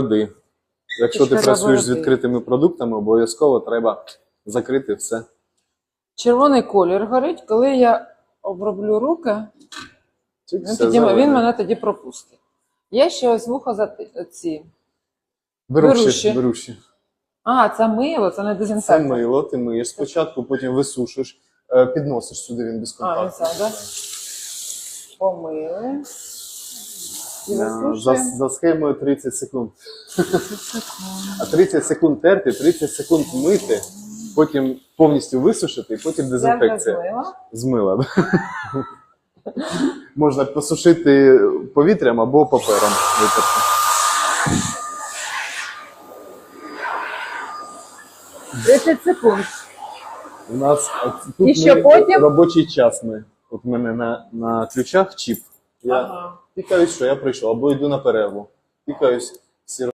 води. Якщо ти працюєш з відкритими продуктами, обов'язково треба закрити все. Червоний колір горить, коли я оброблю руки, він, тоді, він мене тоді пропустить. Є ще ось вухо за ці. Беруші, беруші. беруші. А, це мило, це не Це мило, ти миєш спочатку, потім висушиш, е, підносиш сюди він А, він сам, да? Помили. Е, За, за схемою 30 секунд. А 30 секунд терти, 30 секунд мити, потім повністю висушити, і потім Я вже дезінфекція. змила. Змила. да? Можна посушити повітрям або папером витерти. — 30 секунд. У нас тут І що ми- потім? робочий час ми. От в мене на, на ключах чіп. Я Ага. Тікаюсь, що я прийшов, або йду на перерву. Тікаюсь, всі